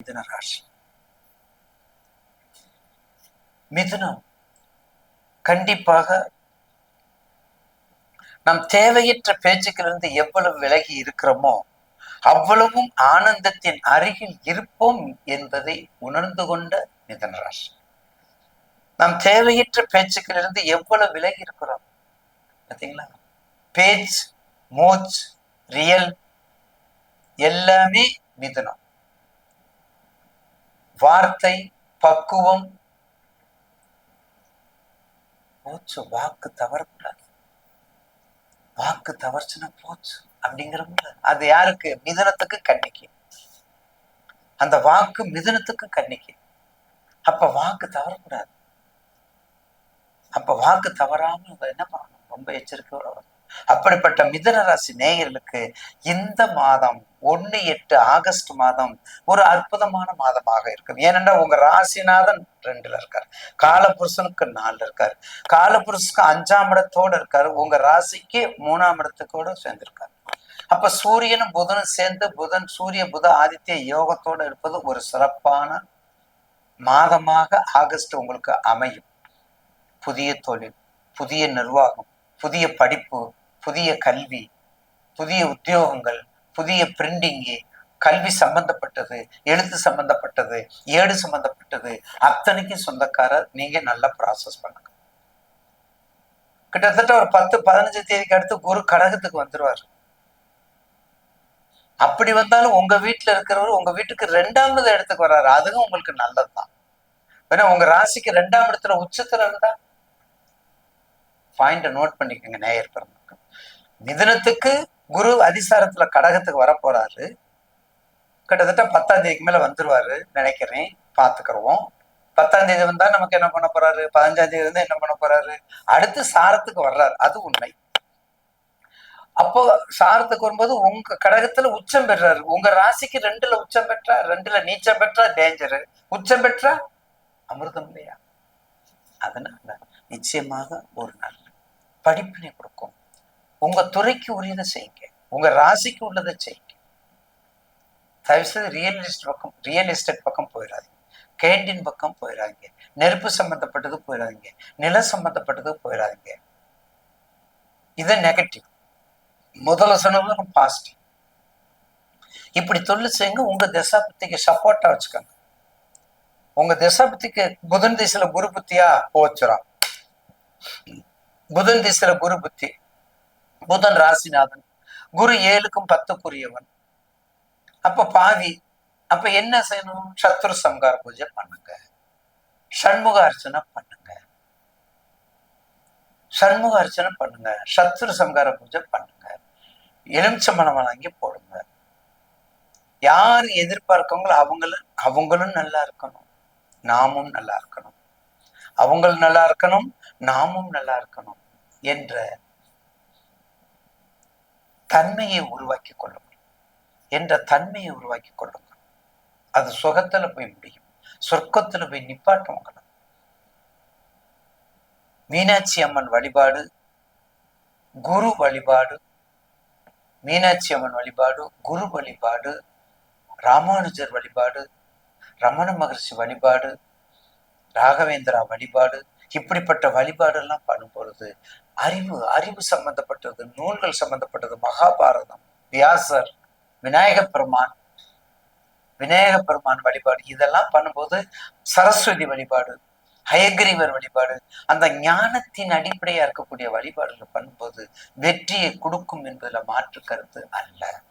மிதுன ராசி மிதுனம். கண்டிப்பாக நம் தேவையற்ற பேச்சுக்களிலிருந்து எவ்வளவு விலகி இருக்கிறோமோ அவ்வளவும் ஆனந்தத்தின் அருகில் இருப்போம் என்பதை உணர்ந்து கொண்ட மிதனராஜ் நம் தேவையற்ற பேச்சுக்களிலிருந்து எவ்வளவு விலகி இருக்கிறோம்? பார்த்தீங்களா? பேச்சு மூச் ரியல் எல்லாமே மிதுனம். வார்த்தை பக்குவம். போச்சு வாக்கு தவறக்கூடாது. வாக்கு தவறுச்சுன்னா போச்சு அப்படிங்கிறவங்க அது யாருக்கு? மிதனத்துக்கு கண்ணிக்கு. அந்த வாக்கு மிதனத்துக்கு கண்ணிக்கு. அப்ப வாக்கு தவறக்கூடாது. அப்ப வாக்கு தவறாம நம்ம என்ன பண்ணணும்? ரொம்ப எச்சரிக்கையோட வரணும். அப்படிப்பட்ட மிதன ராசி நேயர்களுக்கு இந்த மாதம் ஒன்னு எட்டு ஆகஸ்ட் மாதம் ஒரு அற்புதமான மாதமாக இருக்கும். ஏனென்றால் உங்க ராசிநாதன் ரெண்டுல இருக்கார். காலபுருஷனுக்கு நாலுல இருக்கார். காலபுருஷனுக்கு அஞ்சாம் இடத்தோட இருக்காரு. உங்க ராசிக்கு மூணாம் இடத்துக்கோட சேர்ந்திருக்காரு. அப்ப சூரியனும் புதனும் சேர்ந்து புதன் சூரிய புத ஆதித்ய யோகத்தோட இருப்பது ஒரு சிறப்பான மாதமாக ஆகஸ்ட் உங்களுக்கு அமையும். புதிய தொழில் புதிய நிர்வாகம் புதிய படிப்பு புதிய கல்வி புதிய உத்தியோகங்கள் புதிய பிரிண்டிங்கு கல்வி சம்பந்தப்பட்டது எழுத்து சம்பந்தப்பட்டது ஏடு சம்பந்தப்பட்டது அத்தனைக்கும் சொந்தக்காரர் நீங்க நல்லா ப்ராசஸ் பண்ணுங்க. கிட்டத்தட்ட ஒரு பத்து பதினஞ்சு தேதிக்கு அடுத்து குரு கடகத்துக்கு வந்துருவார். அப்படி வந்தாலும் உங்க வீட்டுல இருக்கிறவர் உங்க வீட்டுக்கு ரெண்டாவது இடத்துக்கு வர்றாரு. அதுவும் உங்களுக்கு நல்லதுதான். ஏன்னா உங்க ராசிக்கு ரெண்டாம் இடத்துல உச்சத்துல இருந்தா பாயிண்ட நோட் பண்ணிக்கோங்க நேயர் பெருமக்கள். மிதனத்துக்கு குரு அதிசாரத்துல கடகத்துக்கு வர போறாரு கிட்டத்தட்ட பத்தாம் தேதிக்கு மேல வந்துருவாரு நினைக்கிறேன். பாத்துக்கிறோம் பத்தாம் தேதி வந்தா நமக்கு என்ன பண்ண போறாரு? பதினஞ்சாம் தேதி வந்து என்ன பண்ண போறாரு? அடுத்து சாரத்துக்கு வர்றாரு. அது உண்மை. அப்போ சாரத்துக்கு வரும்போது உங்க கடகத்துல உச்சம் பெறாரு. உங்க ராசிக்கு ரெண்டுல உச்சம் பெற்றா ரெண்டுல நீச்சம் பெற்றா டேஞ்சரு உச்சம் பெற்றா அமிர்தம் இல்லையா? அதனால நிச்சயமாக ஒரு நல்ல படிப்பினை கொடுக்கும். உங்க துறைக்கு உரியதை செய்யுங்க. உங்க ராசிக்கு உள்ளதை செய்யுங்க. தயவுசெய்து ரியல் எஸ்டேட் பக்கம் ரியல் எஸ்டேட் பக்கம் போயிடாதீங்க. கேண்டீன் பக்கம் போயிடாதீங்க. நெருப்பு சம்பந்தப்பட்டது போயிடாதீங்க. நில சம்பந்தப்பட்டது போயிடாதீங்க. இது நெகட்டிவ் முதல்ல சொன்னது பாசிட்டிவ் இப்படி தொழில் செய்யுங்க. உங்க தசாபத்திக்கு சப்போர்ட்டா வச்சுக்கோங்க. உங்க தசாபத்திக்கு புதன் திசையில குரு புத்தியா போச்சுறான் புதன் திசையில குரு புத்தி புதன் ராசிநாதன் குரு ஏழுக்கும் பத்துக்குரியவன். அப்ப பாவி அப்ப என்ன செய்யணும்? சத்ரு சம்கார பூஜை பண்ணுங்க. சண்முக அர்ச்சனை பண்ணுங்க. சண்முக அர்ச்சனை பண்ணுங்க. சத்ரு சம்கார பூஜை பண்ணுங்க. எலுமிச்சம்பழம் வழங்கி போடுங்க. யார் எதிர்பார்க்கவங்களோ அவங்களும் அவங்களும் நல்லா இருக்கணும். நாமும் நல்லா இருக்கணும். அவங்களும் நல்லா இருக்கணும் நாமும் நல்லா இருக்கணும் என்ற தன்மையை உருவாக்கி கொள்ளுங்கள். என்ற தன்மையை உருவாக்கி கொள்ளுங்கள். அது சுகத்துல போய் முடியும். சொர்க்கத்துல போய் நிப்பாட்டும் உங்களை. மீனாட்சி அம்மன் வழிபாடு குரு வழிபாடு மீனாட்சி அம்மன் வழிபாடு குரு வழிபாடு ராமானுஜர் வழிபாடு ரமண மகர்ஷி வழிபாடு ராகவேந்திரா வழிபாடு இப்படிப்பட்ட வழிபாடு எல்லாம் பண்ணும் பொழுது அறிவு அறிவு சம்பந்தப்பட்டது நூல்கள் சம்பந்தப்பட்டது மகாபாரதம் வியாசர் விநாயக பெருமான் விநாயக பெருமான் வழிபாடு இதெல்லாம் பண்ணும்போது சரஸ்வதி வழிபாடு ஹயக்ரீவர் வழிபாடு அந்த ஞானத்தின் அடிப்படையா இருக்கக்கூடிய வழிபாடுகள் பண்ணும்போது வெற்றியை கொடுக்கும் என்பதுல மாற்று கருத்து அல்ல.